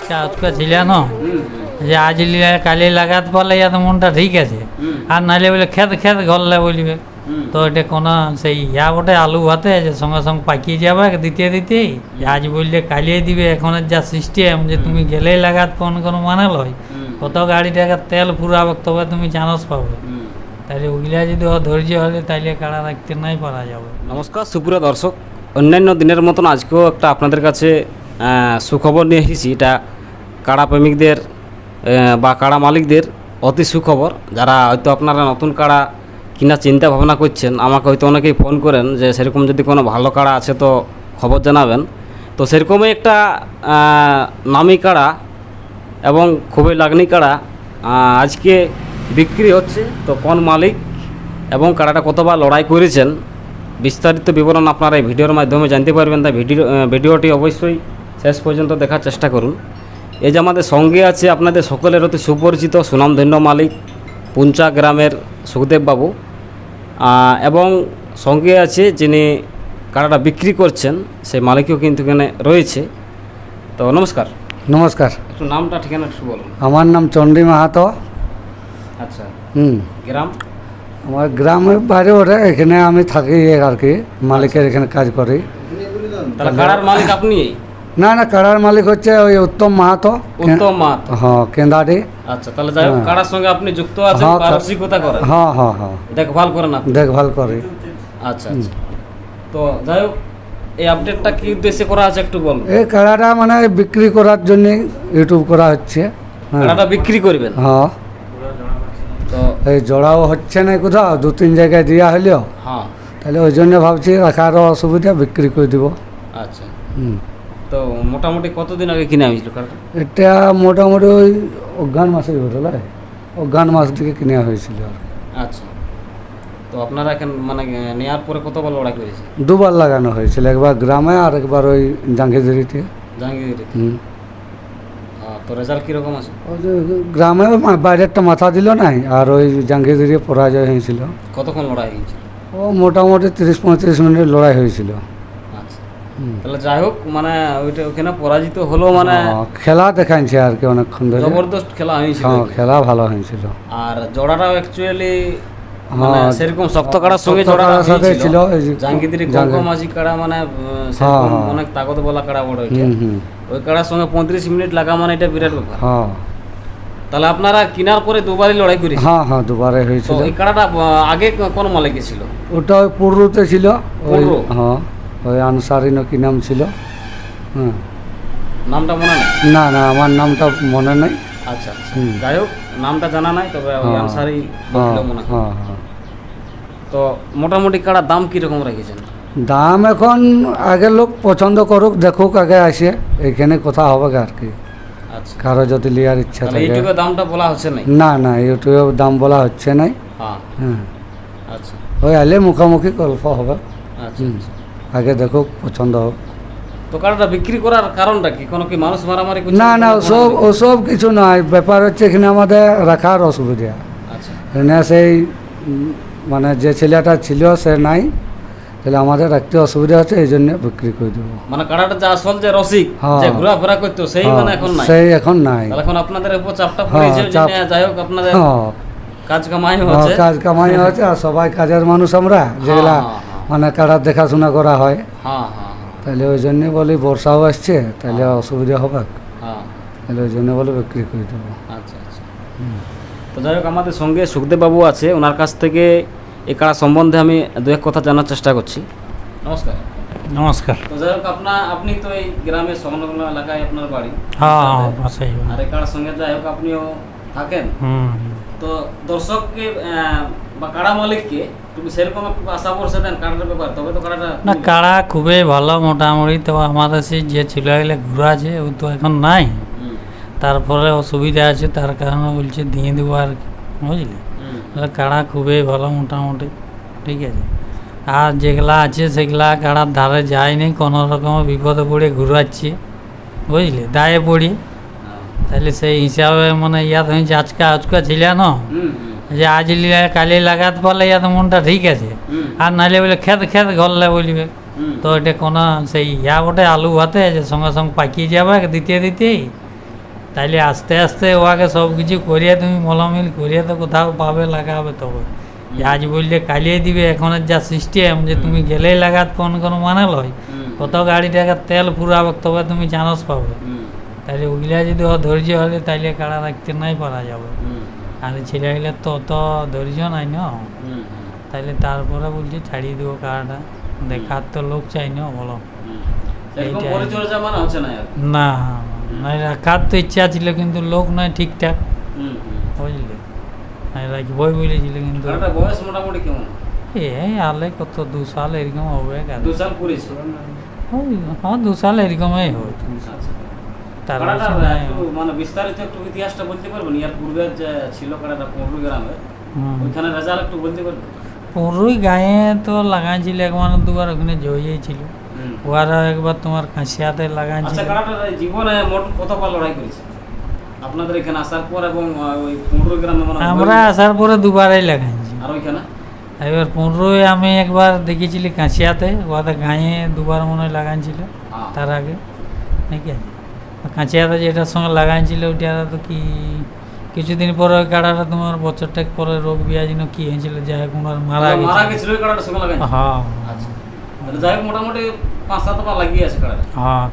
আজকে আজকে ছিল না? যে আজ কালি লাগাতে পারলে ইয়া মনটা ঠিক আছে। আর নাইলে বলে, খেত খেত ঘরলে বলবে। তো এটা কোনো সেই, ইয়া বটে, আলু ভাতে, যে সঙ্গে সঙ্গে পাকিয়ে যাবে, দিতে দিতেই আজ বললে কালিয়ে দিবে এখনের যা সিস্টেম যে তুমি গেলেই লাগাত কোন কোনো মানে লয়। কত গাড়ি টাকা তেল ফুরাবে তবে তুমি চানস পাবে। তাহলে ওগুলা যদি ধৈর্য হলে তাইলে কাড়া রাখতে নাই পারা যাবে। নমস্কার, সুপ্রিয় দর্শক, অন্যান্য দিনের মতন আজকেও একটা আপনাদের কাছে সুখবর নিয়ে এসেছি। এটা কাড়া প্রেমিকদের বা কাড়া মালিকদের অতি সুখবর। যারা হয়তো আপনারা নতুন কাড়া কিনা চিন্তা ভাবনা করছেন, আমাকে হয়তো অনেকেই ফোন করেন যে, সেরকম যদি কোনো ভালো কাড়া আছে তো খবর জানাবেন। তো সেরকমই একটা নামি কাড়া এবং খুবই লাগনি কাড়া আজকে বিক্রি হচ্ছে। তো কোন মালিক এবং কাড়াটা কতবার লড়াই করেছেন, বিস্তারিত বিবরণ আপনারা এই ভিডিওর মাধ্যমে জানতে পারবেন। তাই ভিডিও ভিডিওটি অবশ্যই শেষ পর্যন্ত দেখার চেষ্টা করুন। এই যে আমাদের সঙ্গে আছে আপনাদের সকলের অতি সুপরিচিত সুনামধন্য মালিক পুঞ্চা গ্রামের সুখদেব বাবু। এবং সঙ্গে আছে যিনি কাড়াটা বিক্রি করছেন সেই মালিকও কিন্তু এখানে রয়েছে। তো নমস্কার। নমস্কার। একটু নামটা ঠিকানা একটু বলুন। আমার নাম চণ্ডী মাহাতো। আচ্ছা। হুম। গ্রাম? আমার গ্রামের বাইরে ওটা এখানে আমি থাকি আর কি মালিকের এখানে কাজ করি। তাহলে কাড়ার মালিক আপনি না না কাড়ার মালিক হচ্ছে ওই উত্তম মাহাতো। উত্তম মাত হ্যাঁ কেন্দারি আচ্ছা তাহলে যাই হোক হ্যাঁ। কাড়ার সঙ্গে আপনি যুক্ত আছেন হ্যাঁ, পারসিকতা করেন। হ্যাঁ হ্যাঁ হ্যাঁ। দেখভাল করেন আপনি। দেখভাল করে। আচ্ছা আচ্ছা। তো যাই হোক এই আপডেটটা কি উদ্দেশ্যে করা আছে একটু বলুন। এই কাড়াটা মানে বিক্রি করার জন্য ইউটিউব করা হচ্ছে। হ্যাঁ। কাড়াটা বিক্রি করবেন? হ্যাঁ। তো এই জোড়াও হচ্ছে না কোথাও দু তিন জায়গায় দেওয়া হলেও। হ্যাঁ। তাহলে ওই জন্য ভাবছি রাখারও অসুবিধা বিক্রি করে দিব। আচ্ছা। হুম। তো মোটামুটি কতদিন আগে কিনে কাড়াটা এটা মোটামুটি ওই অজ্ঞান মাসের ঘটনা। অজ্ঞান মাস থেকে কিনে হয়েছিল আচ্ছা। তো আপনারা এখন মানে নেওয়ার পরে কতবার লড়াই করেছে দুবার লাগানো হয়েছিল একবার গ্রামে আর একবার ওই জাঙ্গিঝুড়িতে জাহাঙ্গীর হুম। তো রেজাল্ট কীরকম আছে? গ্রামে বাইরেরটা মাথা দিল নাই আর ওই জাঙ্গিঝুড়ি পরাজয় হয়েছিল। কতক্ষণ লড়াই হয়েছে ও মোটামুটি তিরিশ পঁয়ত্রিশ মিনিট লড়াই হয়েছিল। তাহলে যাই হোক মানে ওইটা ওখানে পরাজিত হলো মানে খেলা দেখাইছে আর কি অনেকক্ষণ ধরে। জবরদস্ত খেলা হয়েছিল। হ্যাঁ খেলা ভালো হয়েছিল। আর জোড়াটাও অ্যাকচুয়ালি মানে সেরকম শক্ত কাড়ার সঙ্গে শক্ত সাথে ছিল, জাঙ্গিদিরি জাঙ্গি- কাড়া মানে হ্যাঁ, সেরকম হ্যাঁ। অনেক তাগত বলা কাড়া বড় ওইটা ওই কাড়ার সঙ্গে পঁয়ত্রিশ মিনিট লাগা মানে এটা বিরাট ব্যাপার। হ্যাঁ। তাহলে আপনারা কিনার পরে দুবারই লড়াই করেছেন? হ্যাঁ হ্যাঁ দুবারে হয়েছিল। এই কাড়াটা আগে কোন মালিকে ছিল ওটা ওই পুরুতে ছিল পুরু? হ্যাঁ। ওই আনসারি না কি নাম ছিল। হ্যাঁ। নামটা মনে নেই? না না আমার নামটা মনে নেই। আচ্ছা আচ্ছা। হুম। যাই হোক নামটা জানা নাই তবে ওই হ্যাঁ, আনসারি হ্যাঁ মনে হ্যাঁ। তো মোটামুটি কাড়ার দাম কীরকম রেখেছেন? দাম এখন আগে লোক পছন্দ করুক দেখুক আগে আসে। এখানে কথা হবে আর কি। আচ্ছা। কারও যদি লিয়ার ইচ্ছা থাকে। ইউটিউবে দামটা বলা হচ্ছে নাই? না না ইউটিউবে দাম বলা হচ্ছে নাই। হ্যাঁ। আচ্ছা। ওই আলে মুখামুখি গল্প হবে। আচ্ছা। আগে দেখুক পছন্দ হোক। কারণটা বিক্রি করার কারণটা কি? কোনো কি মানুষ মারামারি না না ওসব ওসব কিছু নয়। ব্যাপার হচ্ছে এখানে আমাদের রাখার অসুবিধা। আচ্ছা। এখানে সেই মানে যে ছেলেটা ছিল সে নাই। তাহলে আমাদের রাখতে অসুবিধা হচ্ছে এই জন্য বিক্রি করে দেবো। মানে কাড়াটা যে আসল যে রসিক হ্যাঁ। যে ঘোরাফেরা করতো সেই হ্যাঁ, মানে এখন নাই। সেই এখন নাই। এখন আপনাদের উপর চাপটা হ্যাঁ, পড়েছে চাপ। যাই হোক আপনাদের হ্যাঁ, কাজ কামাই হ্যাঁ, হচ্ছে কাজ কামাই হচ্ছে আর সবাই কাজের মানুষ আমরা যেগুলা হ্যাঁ, হ্যাঁ। মানে কাটার দেখাশোনা করা হয়। হ্যাঁ হ্যাঁ তাহলে ওই জন্য বলি বর্ষাও আসছে তাহলে অসুবিধা হবে হ্যাঁ। তাহলে ওই জন্য বলে বিক্রি করে দেবো। আচ্ছা আচ্ছা। তো যাই হোক আমাদের সঙ্গে সুখদেব বাবু আছে। ওনার কাছ থেকে এ কাড়া সম্বন্ধে আমি দু এক কথা জানার চেষ্টা করছি। নমস্কার। নমস্কার। তো যাই হোক আপনার আপনি তো এই গ্রামের সংলগ্ন এলাকায় আপনার বাড়ি। হ্যাঁ হ্যাঁ আর এই কাড়ার সঙ্গে যাই হোক আপনিও থাকেন। হুম। তো দর্শককে বা কাড়া মালিককে তুমি সেরকম একটু আশা করছে দেন কাড়াটার ব্যাপার? তবে তো কাড়াটা না কাড়া খুবই ভালো মোটামুটি তো আমাদের সেই যে ছেলেগুলো ঘুরে আছে ও তো এখন নাই। তারপরে অসুবিধা আছে তার কারণে বলছে দিয়ে দেবো আর কি বুঝলি? কাড়া খুবই ভালো মোটামুটি ঠিক আছে? আর যেগুলা আছে সেগুলা কাড়ার ধারে যায়নি কোনো রকম বিপদে পড়ে ঘুরাচ্ছি বুঝলি? দায়ে পড়ি। হ্যাঁ। তাহলে সেই হিসাবে মানে ইয়াদ হয়েছে আজকে আজকে ছিল না? যে আজ লিয়ে কালি লাগাতে পারলে ইয়া তো মনটা ঠিক আছে। আর নাইলে বলে খেত খেত ঘরলে বলবে। তো এটা কোনো সেই ইয়া বটে আলু ভাতে যে সঙ্গে সঙ্গে পাকিয়ে যাবে দিতে দিতেই তাইলে আস্তে আস্তে ওয়াকে সব কিছু করিয়ে তুমি মলমিল করিয়ে তো কোথাও পাবে লাগাবে তবে। আজ বললে কালিয়ে দিবে এখনের যা সিস্টেম যে তুমি গেলেই লাগাত কোন কোনো মানে লয়। কত গাড়ি টাকা তেল ফুরাবে তবে তুমি চানস পাবে। তাইলে ওগুলা যদি ও ধৈর্য হলে তাইলে কাড়া রাখতে নাই পারা যাবে। আর ছেলেগুলো তো অত ধৈর্য নাই না? তাইলে তারপরে বলছি ছাড়িয়ে দেবো কাড়াটা দেখার তো লোক চাই না বলো। মানে না আর। না নাই রাখার তো ইচ্ছা ছিল কিন্তু লোক নয় ঠিকঠাক। বুঝলে? নাই রাখবই বলেছিল কিন্তু। বয়স মোটামুটি কেমন? এই আলে কত দু সাল এরকম হবে দু সাল হ্যাঁ দু সাল এরকমই হবে আচ্ছা। মানে বিস্তারিত একটু ইতিহাসটা বলতে পারবেন? ইয়ার পূর্বে যে ছিল গ্রামে ওইখানে রেজাল্ট একটু বলতে পারবেন? পুরোই গায়ে তো লাগাইছিল একবার দুবার ওখানে জয়েছিল ওরা একবার তোমার কাঁচিয়াতে আচ্ছা লাগাইছিল কাড়াটার এই জীবনে মোট কতবার লড়াই করেছে? আপনাদের এখানে আসার পর এবং ওই পনেরো গ্রামে আমরা আসার পরে দুবারই লাগাইছি। আর ওইখানে? এবার পনেরোই আমি একবার দেখেছিলি কাঁচিয়াতে ওদের গায়ে দুবার মনে হয় লাগাইছিল। তার আগে। নাকি? আছে কাঁচিয়াতে যেটার সঙ্গে লাগাইছিল ওইটা তো কি কিছুদিন পরে ওই কাড়াটা তোমার বছরটা পরে রোগ বিয়াজিনো কি হয়েছিল যাই হোক ওনার মারা মারা গেছে। গেছিল ওই কাড়াটার সঙ্গে লাগাই হ্যাঁ। আচ্ছা। যাই হোক মোটামুটি পাঁচ সাতবার লাগিয়ে আছে কাড়াটা হ্যাঁ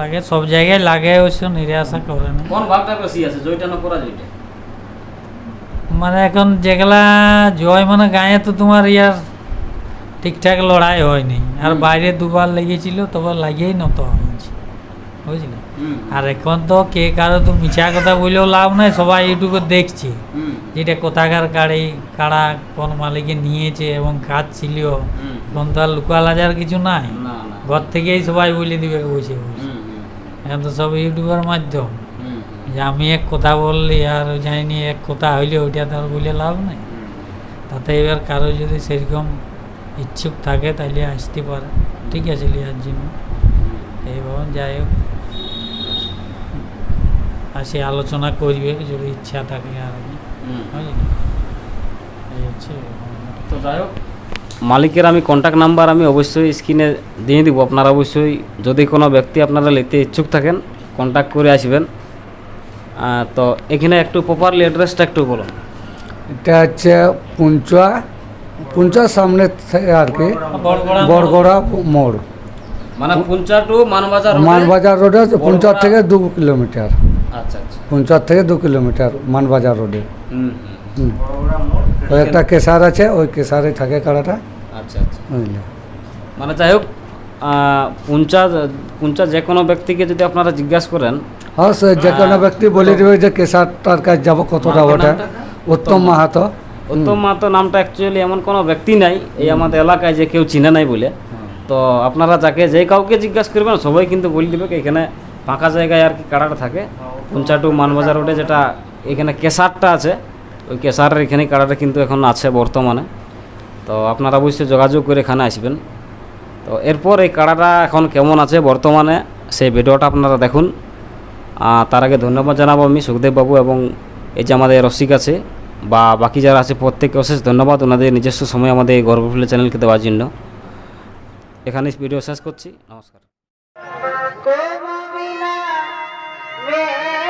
লাগে সব জায়গায় লাগে নিরাশা করে না। কোন ভাগটা বেশি আছে জয়টা না করা জয়টা মানে এখন যেগুলা জয় মানে গায়ে তো তোমার ইয়ার ঠিকঠাক লড়াই হয়নি। আর বাইরে দুবার লেগেছিল তবে লাগিয়েই নত হয়েছে। বুঝলে? আর এখন তো কে কারও তো মিছা কথা বললেও লাভ নাই সবাই ইউটিউবে দেখছে। যেটা কোথাকার গাড়ি কারা কোন মালিকে নিয়েছে এবং কাজ ছিল এখন তো আর লুকাল হাজার কিছু নাই। ঘর থেকেই সবাই বলে দিবে বসে বসে। এখন তো সব ইউটিউবের মাধ্যম। যে আমি এক কথা বললি আর জানি এক কথা হইলে ওইটা তো আর বলে লাভ নাই। তাতে এবার কারও যদি সেরকম ইচ্ছুক থাকে তাহলে আসতে পারে। ঠিক আছে লিয়ার জন্য। এইভাবে যাই হোক। আসে আলোচনা করবে যদি ইচ্ছা থাকে আর কি। তো যাই হোক। মালিকের আমি কন্ট্যাক্ট নাম্বার আমি অবশ্যই স্ক্রিনে দিয়ে দিব। আপনারা অবশ্যই যদি কোনো ব্যক্তি আপনারা নিতে ইচ্ছুক থাকেন কন্ট্যাক্ট করে আসবেন। তো এখানে একটু প্রপারলি অ্যাড্রেসটা একটু বলুন। এটা হচ্ছে পুঞ্চা পুঞ্চার সামনে থেকে আর কি বড়গড়া বরগড়া মোড়। মানে পুঞ্চা টু মানবাজার? মানবাজার রোডে পুঞ্চার থেকে দু কিলোমিটার। আচ্ছা আচ্ছা। পুঞ্চার থেকে দু কিলোমিটার মানবাজার রোডে। হুম হুম। হুম। ওই একটা কেসার আছে ওই কেসারে থাকে কাড়াটা। আচ্ছা আচ্ছা। বুঝলে? মানে যাই হোক পুঞ্চা পুঞ্চা যে কোনো ব্যক্তিকে যদি আপনারা জিজ্ঞাসা করেন হ্যাঁ সে যে কোনো ব্যক্তি বলে দেবে যে কেসারটার কাছে যাব কতটা ওটা উত্তম মাহাতো। উত্তম মাহাতো নামটা অ্যাকচুয়ালি এমন কোনো ব্যক্তি নাই এই আমাদের এলাকায় যে কেউ চিনে নাই বলে। তো আপনারা যাকে যে কাউকে জিজ্ঞাসা করবেন সবাই কিন্তু বলে দিবে কি এখানে ফাঁকা জায়গায় আর কি কাড়াটা থাকে। পঞ্চাটু মানবাজার রোডে যেটা এখানে কেসারটা আছে, ওই কেসারের এখানে কাড়াটা কিন্তু এখন আছে বর্তমানে। তো আপনারা অবশ্যই যোগাযোগ করে এখানে আসবেন। তো এরপর এই কাড়াটা এখন কেমন আছে বর্তমানে, সেই ভিডিওটা আপনারা দেখুন। তার আগে ধন্যবাদ জানাব আমি সুখদেববাবু এবং এই যে আমাদের রসিক আছে, বা বাকি যারা আছে প্রত্যেককে অশেষ ধন্যবাদ। ওনাদের নিজস্ব সময় আমাদের এই গর্বফুলের চ্যানেলকে দেওয়ার জন্য। এখানে ভিডিও শেষ করছি। নমস্কার। Yeah.